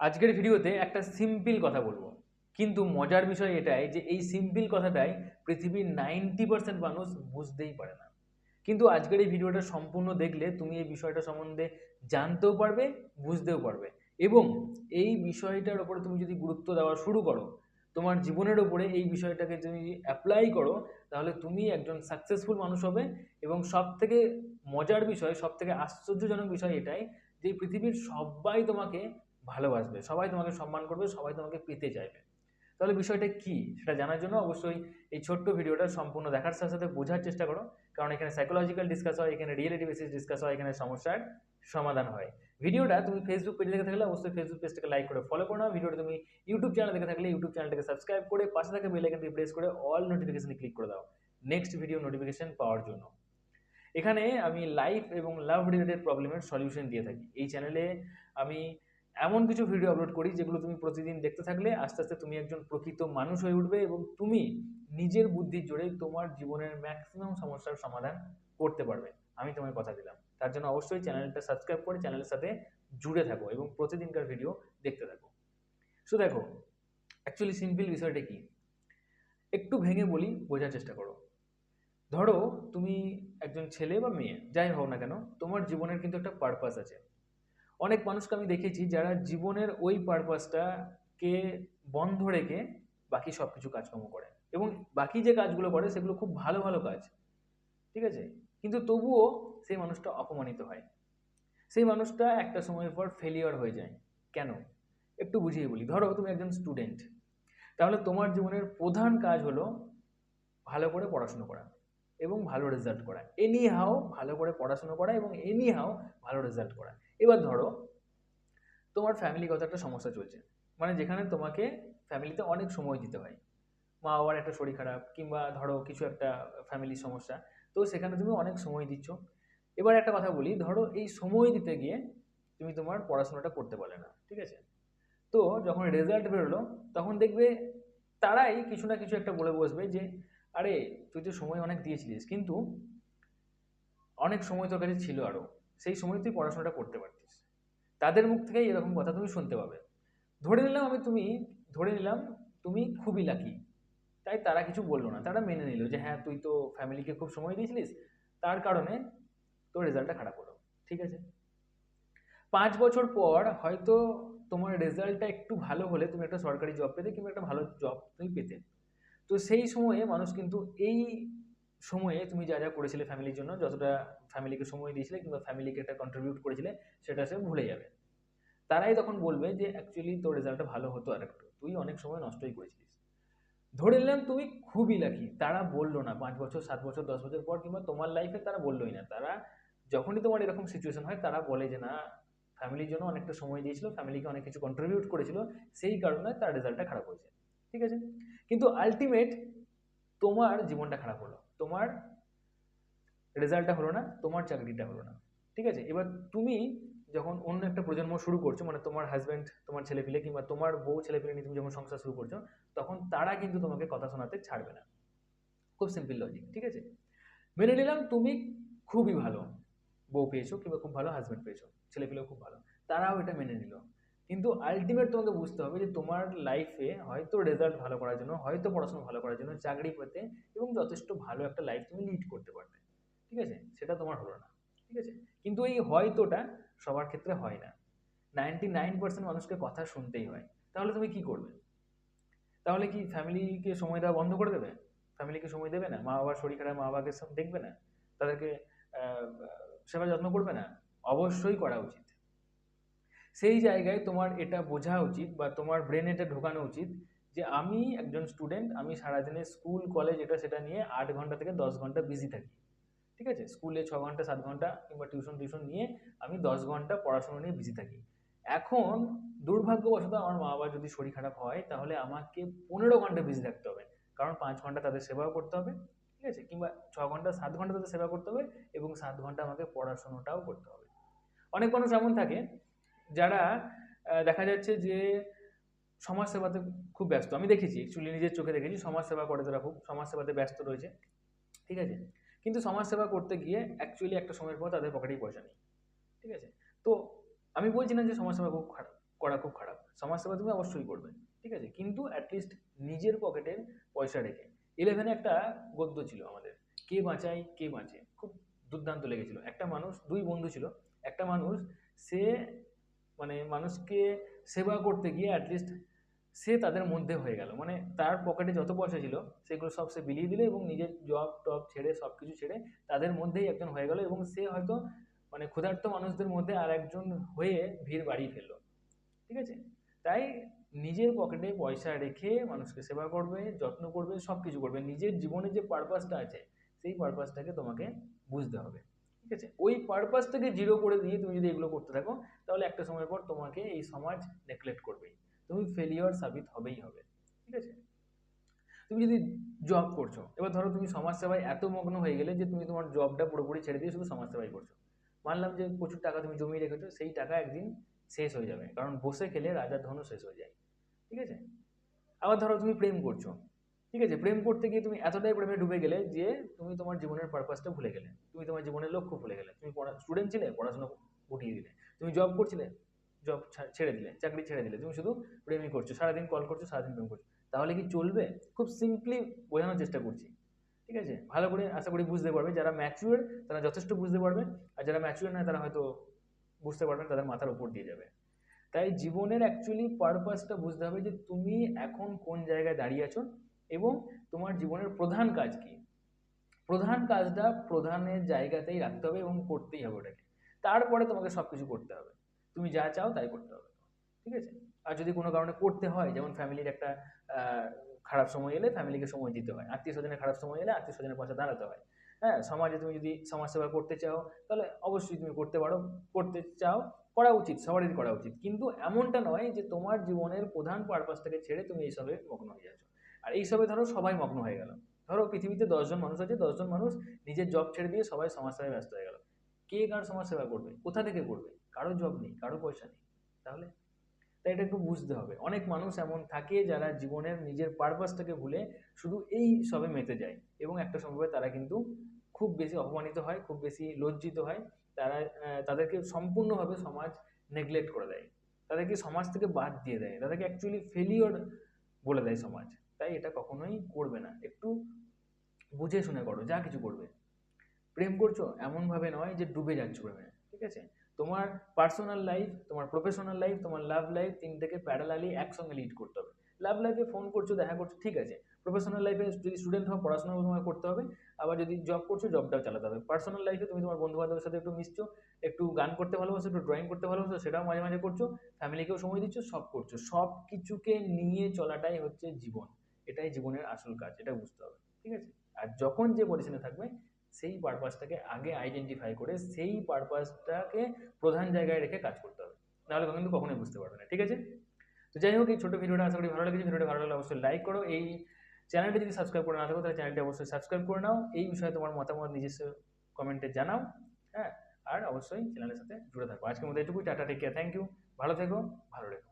আজকের ভিডিওতে একটা সিম্পল কথা বলব। কিন্তু মজার বিষয় এটাই যে এই সিম্পল কথাটাই পৃথিবীর নাইনটি পার্সেন্ট মানুষ বুঝতেই পারে না। কিন্তু আজকের এই ভিডিওটা সম্পূর্ণ দেখলে তুমি এই বিষয়টা সম্বন্ধে জানতেও পারবে, বুঝতেও পারবে। এবং এই বিষয়টার উপরে তুমি যদি গুরুত্ব দেওয়া শুরু করো, তোমার জীবনের উপরে এই বিষয়টাকে যদি অ্যাপ্লাই করো, তাহলে তুমি একজন সাকসেসফুল মানুষ হবে। এবং সব থেকে মজার বিষয় সব থেকে আশ্চর্যজনক বিষয় এটাই যে পৃথিবীর সবাই তোমাকে ভালোবাসবে, সবাই তোমাকে সম্মান করবে, সবাই তোমাকে পেতে চাইবে। তাহলে বিষয়টা কি? সেটা জানার জন্য অবশ্যই এই ছোট্ট ভিডিওটা সম্পূর্ণ দেখার সাথে সাথে বোঝার চেষ্টা করো। কারণ এখানে সাইকোলজিক্যাল ডিসকাস হয়, এখানে রিয়েলিটি বেসিস ডিসকাস হয়, এখানে সমস্যার সমাধান হয়। ভিডিওটা তুমি ফেসবুক পেজে দেখে থাকলে অবশ্যই ফেসবুক পেজটাকে লাইক করে ফলো করো। না ভিডিওটা তুমি ইউটিউব চ্যানেল দেখে থাকলে ইউটিউব চ্যানেলটাকে সাবস্ক্রাইব করে পাশে থাকা বেল আইকনটি প্রেস করে অল নোটিফিকেশন ক্লিক করে দাও। নেক্সট ভিডিও নোটিফিকেশন পাওয়ার জন্য। এখানে আমি লাইফ এবং লাভ রিলেটেড প্রবলেমের সলিউশন দিয়ে থাকি। এই চ্যানেলে আমি এমন কিছু ভিডিও আপলোড করি যেগুলো তুমি প্রতিদিন দেখতে থাকলে আস্তে আস্তে তুমি একজন প্রকৃত মানুষ হয়ে উঠবে এবং তুমি নিজের বুদ্ধির জোরে তোমার জীবনের ম্যাক্সিমাম সমস্যার সমাধান করতে পারবে। আমি তোমায় কথা দিলাম। তার জন্য অবশ্যই চ্যানেলটা সাবস্ক্রাইব করে চ্যানেলের সাথে জুড়ে থাকো এবং প্রতিদিনকার ভিডিও দেখতে থাকো। সো দেখো অ্যাকচুয়ালি সিম্পল বিষয়টা কি? একটু ভেঙে বলি, বোঝার চেষ্টা করো। ধরো, তুমি একজন ছেলে বা মেয়ে, যাই হোক না কেন, তোমার জীবনের কিন্তু একটা পারপাস আছে। অনেক মানুষকে আমি দেখেছি যারা জীবনের ওই পারপাসটাকে বন্ধ রেখে বাকি সব কিছু কাজকর্ম করে এবং বাকি যে কাজগুলো করে সেগুলো খুব ভালো ভালো কাজ। ঠিক আছে? কিন্তু তবুও সেই মানুষটা অপমানিত হয়। সেই মানুষটা একটা সময়ের পর ফেলিওর হয়ে যায়। কেন? একটু বুঝিয়ে বলি। ধরো তুমি একজন স্টুডেন্ট তাহলে তোমার জীবনের প্রধান কাজ হলো ভালো করে পড়াশুনো করা। এবং ভালো রেজাল্ট করা এনি হাও ভালো করে পড়াশুনো করা এবং এনি হাও ভালো রেজাল্ট করা এবার ধরো, তোমার ফ্যামিলিগত একটা সমস্যা চলছে। মানে যেখানে তোমাকে ফ্যামিলিতে অনেক সময় দিতে হয়। মা বাবার একটা শরীর খারাপ কিংবা ধরো কিছু একটা ফ্যামিলির সমস্যা, তো সেখানে তুমি অনেক সময় দিচ্ছ। এবার একটা কথা বলি, ধরো এই সময় দিতে গিয়ে তুমি তোমার পড়াশোনাটা করতে পারলে না, ঠিক আছে? তো যখন রেজাল্ট বেরোলো, তখন দেখবে তারাই কিছু না কিছু একটা বলে বসবে যে আরে, তুই তো সময় অনেক দিয়েছিলিস, কিন্তু অনেক সময় তোর কাছে ছিল আরও সেই সময় তুই পড়াশোনাটা করতে পারতিস। তাদের মুখ থেকেই এরকম কথা তুমি শুনতে পাবে। ধরে নিলাম আমি তুমি, ধরে নিলাম তুমি খুবই লাকি তাই তারা কিছু বলল না, তারা মেনে নিল যে হ্যাঁ তুই তো ফ্যামিলিকে খুব সময় দিয়েছিলিস, তার কারণে তোর রেজাল্টটা খারাপ হলো, ঠিক আছে? পাঁচ বছর পর হয়তো তোমার রেজাল্টটা একটু ভালো হলে তুমি একটা সরকারি জব পেতে কিংবা একটা ভালো জব তুমি পেতে। তো সেই সময়ে মানুষ কিন্তু এই সময়ে তুমি যা যা করেছিলে ফ্যামিলির জন্য, যতটা ফ্যামিলিকে সময় দিয়েছিলে কিংবা ফ্যামিলিকে একটা কন্ট্রিবিউট করেছিলে, সেটা সে ভুলে যাবে। তারাই তখন বলবে যে অ্যাকচুয়ালি তোর রেজাল্টটা ভালো হতো আর একটু। তুই অনেক সময় নষ্টই করেছিলিস। ধরে নিলাম তুমি খুবই লাকি তারা বলল না, পাঁচ বছর, সাত বছর, দশ বছর পর কিংবা তোমার লাইফে তারা বললোই না। তারা যখনই তোমার এরকম সিচুয়েশন হয়, তারা বলে যে, না ফ্যামিলির জন্য অনেকটা সময় দিয়েছিল ফ্যামিলিকে অনেক কিছু কন্ট্রিবিউট করেছিল, সেই কারণে তার রেজাল্টটা খারাপ হয়েছে। ঠিক আছে? কিন্তু আলটিমেট তোমার জীবনটা খারাপ হলো। তোমার রেজাল্টটা হলো না, তোমার চাকরিটা হলো না। ঠিক আছে? এবার তুমি যখন অন্য একটা প্রজন্ম শুরু করছ মানে তোমার হাজব্যান্ড তোমার ছেলেপিলে কিংবা তোমার বউ ছেলেপিলে নিয়ে তুমি যখন সংসার শুরু করছ, তখন তারা কিন্তু তোমাকে কথা শোনাতে ছাড়বে না। খুব সিম্পল লজিক ঠিক আছে? মেনে নিলাম তুমি খুবই ভালো। বউ পেয়েছ কিংবা খুব ভালো হাজব্যান্ড পেয়েছ, ছেলেপিলেও খুব ভালো। তারাও এটা মেনে নিল। কিন্তু আলটিমেট তোমাকে বুঝতে হবে যে তোমার লাইফে হয়তো রেজাল্ট ভালো করার জন্য, হয়তো পড়াশোনা ভালো করার জন্য, চাকরি পেতে এবং যথেষ্ট ভালো একটা লাইফ তুমি লিড করতে পারবে। ঠিক আছে? সেটা তোমার হলো না। ঠিক আছে? কিন্তু এই হয়তোটা সবার ক্ষেত্রে হয় না। নাইনটি নাইন পার্সেন্ট মানুষকে কথা শুনতেই হয়। তাহলে তুমি কি করবে? তাহলে কি ফ্যামিলিকে সময় দেওয়া বন্ধ করে দেবে? ফ্যামিলিকে সময় দেবে না? মা বাবার শরীর খারাপ মা বাবাকে দেখবে না? তাদেরকে সেবা যত্ন করবে না? অবশ্যই করা উচিত। সেই জায়গায় তোমার এটা বোঝা উচিত বা তোমার ব্রেন এটা ঢোকানো উচিত যে আমি একজন স্টুডেন্ট আমি সারাদিনে স্কুল কলেজ এটা সেটা নিয়ে আট ঘণ্টা থেকে দশ ঘণ্টা বিজি থাকি। ঠিক আছে? স্কুলে ছ ঘণ্টা, সাত ঘণ্টা কিংবা টিউশন টিউশন নিয়ে আমি দশ ঘণ্টা পড়াশোনা নিয়ে বিজি থাকি। এখন দুর্ভাগ্যবশত আমার মা বাবা যদি শরীর খারাপ হয়, তাহলে আমাকে পনেরো ঘণ্টা বিজি থাকতে হবে। কারণ পাঁচ ঘণ্টা তাদের সেবাও করতে হবে, ঠিক আছে? কিংবা ছ ঘণ্টা, সাত ঘণ্টা তাদের সেবা করতে হবে এবং সাত ঘণ্টা আমাকে পড়াশোনাটাও করতে হবে। অনেক মানুষ এমন থাকে যারা দেখা যাচ্ছে যে সমাজসেবাতে খুব ব্যস্ত। আমি দেখেছি অ্যাকচুয়ালি নিজের চোখে দেখেছি, সমাজসেবা করে তারা খুব, সমাজসেবাতে ব্যস্ত রয়েছে। ঠিক আছে? কিন্তু সমাজসেবা করতে গিয়ে অ্যাকচুয়ালি একটা সময়ের পর তাদের পকেটেই পয়সা নেই। ঠিক আছে? তো আমি বলছি না যে সমাজসেবা খুব খারাপ, করা খুব খারাপ। সমাজসেবা তুমি অবশ্যই করবে। ঠিক আছে? কিন্তু অ্যাটলিস্ট নিজের পকেটের পয়সা রেখে। ইলেভেনে একটা গদ্য ছিল আমাদের, কে বাঁচায়, কে বাঁচে। খুব দুর্দান্ত লেগেছিল। একটা মানুষ, দুই বন্ধু ছিল। একটা মানুষ, সে মানে মানুষকে সেবা করতে গিয়ে অ্যাটলিস্ট সে তাদের মধ্যে হয়ে গেল। মানে তার পকেটে যত পয়সা ছিল, সেগুলো সব সে বিলিয়ে দিল এবং নিজের জব টব ছেড়ে সব কিছু ছেড়ে তাদের মধ্যেই একজন হয়ে গেল এবং সে হয়তো মানে ক্ষুধার্ত মানুষদের মধ্যে আর একজন হয়ে ভিড় বাড়িয়ে ফেলল। ঠিক আছে? তাই নিজের পকেটে পয়সা রেখে মানুষকে সেবা করবে, যত্ন করবে সব কিছু করবে। নিজের জীবনে যে পারপাসটা আছে, সেই পারপাসটাকে তোমাকে বুঝতে হবে। ঠিক আছে? ওই পারপাসটাকে জিরো করে দিয়ে তুমি যদি এগুলো করতে থাকো, তাহলে একটা সময় পর তোমাকে এই সমাজ নেগলেক্ট করবেই। তুমি ফেলিওর সাবিত হবেই হবে, ঠিক আছে? তুমি যদি জব করছ, এবার ধরো তুমি সমাজসেবায় এত মগ্ন হয়ে গেলে যে তুমি তোমার জবটা পুরোপুরি ছেড়ে দিয়ে শুধু সমাজসেবাই করছ। মানলাম যে প্রচুর টাকা তুমি জমিয়ে রেখেছো, সেই টাকা একদিন শেষ হয়ে যাবে, কারণ বসে খেলে রাজার ধনও শেষ হয়ে যায়, ঠিক আছে? আবার ধরো তুমি প্রেম করছ ঠিক আছে? প্রেম করতে গিয়ে তুমি এতটাই প্রেমে ডুবে গেলে যে তুমি তোমার জীবনের পারপাসটা ভুলে গেলে। তুমি তোমার জীবনের লক্ষ্য ভুলে গেলে। তুমি পড়া স্টুডেন্ট ছিলে, পড়াশোনা গুটিয়ে দিলে। তুমি জব করছিলে জব ছেড়ে দিলে, চাকরি ছেড়ে দিলে। তুমি শুধু প্রেমই করছ, সারাদিন কল করছ, সারাদিন প্রেম করছ। তাহলে কি চলবে? খুব সিম্পলি বোঝানোর চেষ্টা করছি। ঠিক আছে? ভালো করে আশা করি বুঝতে পারবে। যারা ম্যাচিওর তারা যথেষ্ট বুঝতে পারবে। আর যারা ম্যাচিওর নয়, তারা হয়তো বুঝতে পারবে তাদের মাথার উপর দিয়ে যাবে। তাই জীবনের অ্যাকচুয়ালি পারপাসটা বুঝতে হবে যে তুমি এখন কোন জায়গায় দাঁড়িয়ে আছো। এবং তোমার জীবনের প্রধান কাজ কি? প্রধান কাজটা প্রধানের জায়গাতেই রাখতে হবে এবং করতেই হবে ওটাকে। তারপরে তোমাকে সব কিছু করতে হবে। তুমি যা চাও তাই করতে হবে। ঠিক আছে? আর যদি কোনো কারণে করতে হয়, যেমন ফ্যামিলির একটা খারাপ সময় এলে ফ্যামিলিকে সময় দিতে হয়। আত্মীয় স্বজনের খারাপ সময় এলে আত্মীয় স্বজনের পাশে দাঁড়াতে হয়। হ্যাঁ সমাজে তুমি যদি সমাজসেবা করতে চাও, তাহলে অবশ্যই তুমি করতে পারো। করতে চাও, করা উচিত, সবারই করা উচিত। কিন্তু এমনটা নয় যে তোমার জীবনের প্রধান পারপাসটাকে ছেড়ে তুমি এইসবে মগ্ন হয়ে যাচ্ছ। আর এইসবে ধরো সবাই মগ্ন হয়ে গেল। ধরো পৃথিবীতে দশজন মানুষ আছে দশজন মানুষ নিজের জব ছেড়ে দিয়ে সবাই সমাজ সমাজসেবায় ব্যস্ত হয়ে গেল। কে কার সমাজসেবা করবে? কোথা থেকে করবে? কারও জব নেই, কারও পয়সা নেই, তাহলে? তাই এটা একটু বুঝতে হবে। অনেক মানুষ এমন থাকে যারা জীবনের নিজের পারপাসটাকে ভুলে শুধু এই সবে মেতে যায় এবং একটা সময় তারা কিন্তু খুব বেশি অপমানিত হয়, খুব বেশি লজ্জিত হয়। তারা তাদেরকে সম্পূর্ণভাবে সমাজ নেগলেক্ট করে দেয়। তাদেরকে সমাজ থেকে বাদ দিয়ে দেয়। তাদেরকে অ্যাকচুয়ালি ফেলিওর বলে দেয় সমাজ। তাই এটা কখনোই করবে না। একটু বুঝে শুনে করো, যা কিছু করবে। প্রেম করছ, এমনভাবে নয় যে ডুবে যাচ্ছ প্রেমে, ঠিক আছে? তোমার পার্সোনাল লাইফ তোমার প্রফেশনাল লাইফ তোমার লাভ লাইফ তিনটাকে প্যারালালি একসঙ্গে লিড করতে হবে। লাভ লাইফে ফোন করছ, দেখা করছ, ঠিক আছে। প্রফেশনাল লাইফে যদি স্টুডেন্ট হও পড়াশোনা তোমার করতে হবে। আবার যদি জব করছ জবটাও চালাতে হবে। পার্সোনাল লাইফে তুমি তোমার বন্ধু বান্ধবের সাথে একটু মিশছো, একটু গান করতে ভালোবাসো, একটু ড্রয়িং করতে ভালোবাসো, সেটাও মাঝে মাঝে করছ। ফ্যামিলিকেও সময় দিচ্ছ, সব করছ। সব কিছুকে নিয়ে চলাটাই হচ্ছে জীবন। এটাই জীবনের আসল কাজ, এটা বুঝতে হবে, ঠিক আছে? আর যখন যে পজিশনে থাকবে, সেই পারপাসটাকে আগে আইডেন্টিফাই করে সেই পারপাসটাকে প্রধান জায়গায় রেখে কাজ করতে হবে। নাহলে কিন্তু কখনোই বুঝতে পারবে না, ঠিক আছে? তো যাই হোক, এই ছোটো ভিডিওটা আশা করি ভালো লেগেছে। ভিডিওটা ভালো লাগলে অবশ্যই লাইক করো। এই চ্যানেলটি যদি সাবস্ক্রাইব করে না থাকো, তাহলে চ্যানেলটি অবশ্যই সাবস্ক্রাইব করে নাও। এই বিষয়ে তোমার মতামত নিজস্ব কমেন্টে জানাও হ্যাঁ? আর অবশ্যই চ্যানেলের সাথে জুড়ে থাকো। আজকের মধ্যে এটুকুই। Tata take care thank you ভালো থেকো, ভালো রেখো।